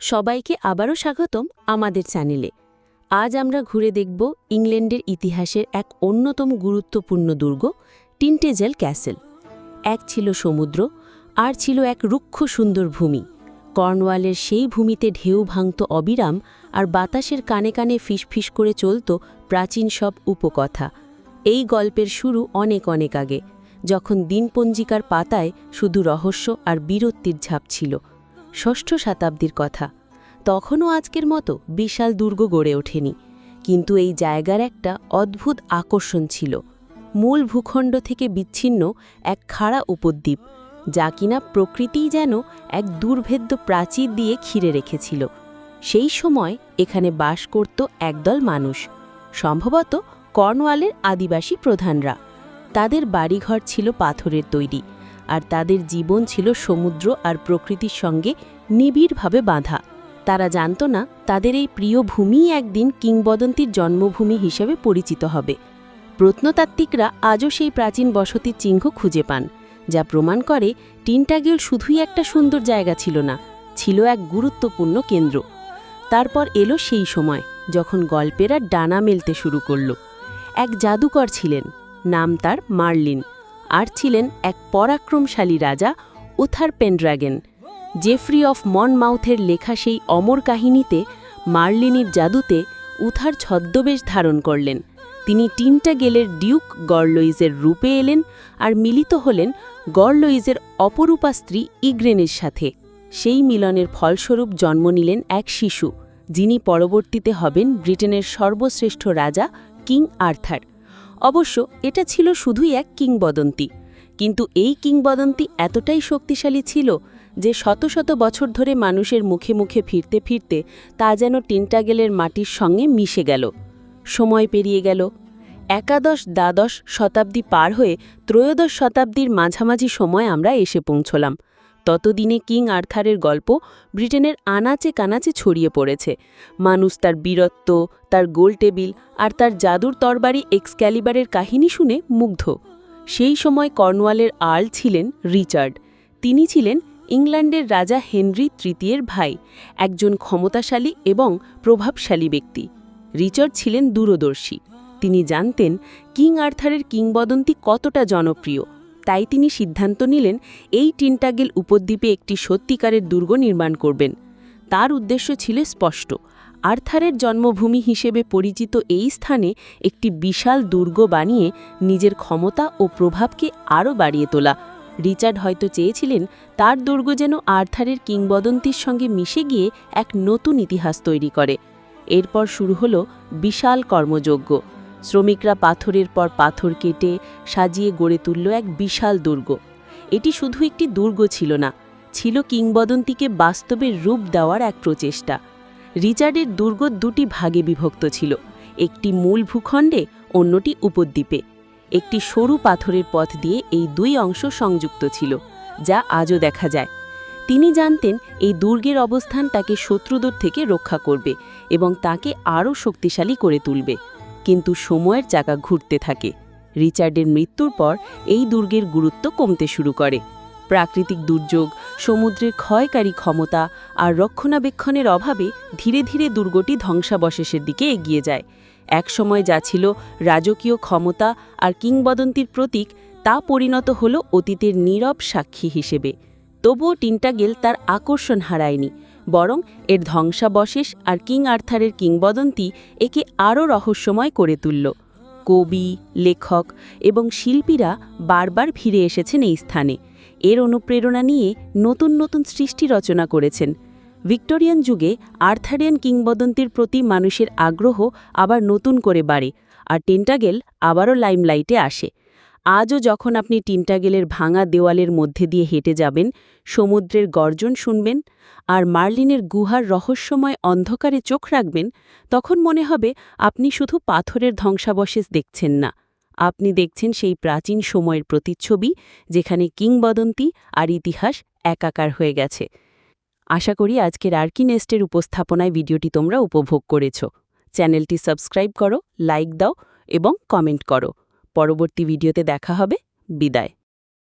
সবাইকে আবারও স্বাগতম আমাদের চ্যানেলে। আজ আমরা ঘুরে দেখব ইংল্যান্ডের ইতিহাসের এক অন্যতম গুরুত্বপূর্ণ দুর্গ, টিন্টেজেল ক্যাসেল। এক ছিল সমুদ্র, আর ছিল এক রুক্ষ সুন্দর ভূমি। কর্নওয়ালের সেই ভূমিতে ঢেউ ভাঙত অবিরাম, আর বাতাসের কানে কানে ফিসফিস করে চলত প্রাচীন সব উপকথা। এই গল্পের শুরু অনেক অনেক আগে, যখন দিনপঞ্জিকার পাতায় শুধু রহস্য আর বীরত্বের ছাপ ছিল। ষষ্ঠ শতাব্দীর কথা। তখনও আজকের মতো বিশাল দুর্গ গড়ে ওঠেনি। কিন্তু এই জায়গার একটা অদ্ভুত আকর্ষণ ছিল। মূল ভূখণ্ড থেকে বিচ্ছিন্ন এক খাড়া উপদ্বীপ, যা কিনা প্রকৃতিই যেন এক দুর্ভেদ্য প্রাচীর দিয়ে ঘিরে রেখেছিল। সেই সময় এখানে বাস করত একদল মানুষ, সম্ভবত কর্নওয়ালের আদিবাসী প্রধানরা। তাদের বাড়িঘর ছিল পাথরের তৈরি। আর তাদের জীবন ছিল সমুদ্র আর প্রকৃতির সঙ্গে নিবিড়ভাবে বাঁধা। তারা জানত না তাদের এই প্রিয় ভূমিই একদিন কিংবদন্তির জন্মভূমি হিসেবে পরিচিত হবে। প্রত্নতাত্ত্বিকরা আজও সেই প্রাচীন বসতির চিহ্ন খুঁজে পান, যা প্রমাণ করে টিনটাগেল শুধুই একটা সুন্দর জায়গা ছিল না, ছিল এক গুরুত্বপূর্ণ কেন্দ্র। তারপর এলো সেই সময় যখন গল্পেরা ডানা মেলতে শুরু করল। এক জাদুকর ছিলেন, নাম তার মার্লিন। আর ছিলেন এক পরাক্রমশালী রাজা উথার পেনড্রাগেন। জেফ্রি অফ মনমাউথের লেখা সেই অমর কাহিনীতে মার্লিনির জাদুতে উথার ছদ্মবেশ ধারণ করলেন। তিনি টিনটা গেলের ডিউক গড়লইজের রূপে এলেন আর মিলিত হলেন গড়লইজের অপরূপা স্ত্রী ইগ্রেনের সাথে। সেই মিলনের ফলস্বরূপ জন্ম নিলেন এক শিশু, যিনি পরবর্তীতে হবেন ব্রিটেনের সর্বশ্রেষ্ঠ রাজা কিং আর্থার। অবশ্য এটা ছিল শুধুই এক কিংবদন্তি। কিন্তু এই কিংবদন্তি এতটাই শক্তিশালী ছিল যে শত শত বছর ধরে মানুষের মুখে মুখে ফিরতে ফিরতে তা যেন টিনটাগেলের মাটির সঙ্গে মিশে গেল। সময় পেরিয়ে গেল। একাদশ, দ্বাদশ শতাব্দী পার হয়ে ত্রয়োদশ শতাব্দীর মাঝামাঝি সময় আমরা এসে পৌঁছলাম। ততদিনে কিং আর্থারের গল্প ব্রিটেনের আনাচে কানাচে ছড়িয়ে পড়েছে। মানুষ তার বীরত্ব, তার গোল টেবিল আর তার জাদুর তরবারি এক্সক্যালিবারের কাহিনী শুনে মুগ্ধ। সেই সময় কর্নওয়ালের আর্ল ছিলেন রিচার্ড। তিনি ছিলেন ইংল্যান্ডের রাজা হেনরি তৃতীয়ের ভাই, একজন ক্ষমতাশালী এবং প্রভাবশালী ব্যক্তি। রিচার্ড ছিলেন দূরদর্শী। তিনি জানতেন কিং আর্থারের কিংবদন্তি কতটা জনপ্রিয়। তাই তিনি সিদ্ধান্ত নিলেন এই টিনটাগেল উপদ্বীপে একটি সত্যিকারের দুর্গ নির্মাণ করবেন। তার উদ্দেশ্য ছিল স্পষ্ট। আর্থারের জন্মভূমি হিসেবে পরিচিত এই স্থানে একটি বিশাল দুর্গ বানিয়ে নিজের ক্ষমতা ও প্রভাবকে আরও বাড়িয়ে তোলা। রিচার্ড হয়তো চেয়েছিলেন তার দুর্গ যেন আর্থারের কিংবদন্তির সঙ্গে মিশে গিয়ে এক নতুন ইতিহাস তৈরি করে। এরপর শুরু হল বিশাল কর্মযজ্ঞ। শ্রমিকরা পাথরের পর পাথর কেটে সাজিয়ে গড়ে তুলল এক বিশাল দুর্গ। এটি শুধু একটি দুর্গ ছিল না, ছিল কিংবদন্তিকে বাস্তবের রূপ দেওয়ার এক প্রচেষ্টা। রিচার্ডের দুর্গ দুটি ভাগে বিভক্ত ছিল, একটি মূল ভূখণ্ডে, অন্যটি উপদ্বীপে। একটি সরু পাথরের পথ দিয়ে এই দুই অংশ সংযুক্ত ছিল, যা আজও দেখা যায়। তিনি জানতেন এই দুর্গের অবস্থান তাকে শত্রুদের থেকে রক্ষা করবে এবং তাকে আরও শক্তিশালী করে তুলবে। কিন্তু সময়ের চাকা ঘুরতে থাকে। রিচার্ডের মৃত্যুর পর এই দুর্গের গুরুত্ব কমতে শুরু করে। প্রাকৃতিক দুর্যোগ, সমুদ্রের ক্ষয়কারী ক্ষমতা আর রক্ষণাবেক্ষণের অভাবে ধীরে ধীরে দুর্গটি ধ্বংসাবশেষের দিকে এগিয়ে যায়। একসময় যা ছিল রাজকীয় ক্ষমতা আর কিংবদন্তির প্রতীক, তা পরিণত হল অতীতের নীরব সাক্ষী হিসেবে। তবুও টিনটাগেল তার আকর্ষণ হারায়নি। বরং এর ধ্বংসাবশেষ আর কিং আর্থারের কিংবদন্তি একে আরও রহস্যময় করে তুলল। কবি, লেখক এবং শিল্পীরা বারবার ফিরে এসেছেন এই স্থানে। এর অনুপ্রেরণা নিয়ে নতুন নতুন সৃষ্টি রচনা করেছেন। ভিক্টোরিয়ান যুগে আর্থারিয়ান কিংবদন্তির প্রতি মানুষের আগ্রহ আবার নতুন করে বাড়ে, আর টেন্টাগেল আবারও লাইমলাইটে আসে। আজও যখন আপনি টিনটাগেলের ভাঙা দেওয়ালের মধ্যে দিয়ে হেঁটে যাবেন, সমুদ্রের গর্জন শুনবেন আর মার্লিনের গুহার রহস্যময় অন্ধকারে চোখ রাখবেন, তখন মনে হবে আপনি শুধু পাথরের ধ্বংসাবশেষ দেখছেন না। আপনি দেখছেন সেই প্রাচীন সময়ের প্রতিচ্ছবি যেখানে কিংবদন্তি আর ইতিহাস একাকার হয়ে গেছে। আশা করি আজকের আর্কি নেস্টের উপস্থাপনায় ভিডিওটি তোমরা উপভোগ করেছ। চ্যানেলটি সাবস্ক্রাইব করো, লাইক দাও এবং কমেন্ট করো। পরবর্তী ভিডিওতে দেখা হবে। বিদায়।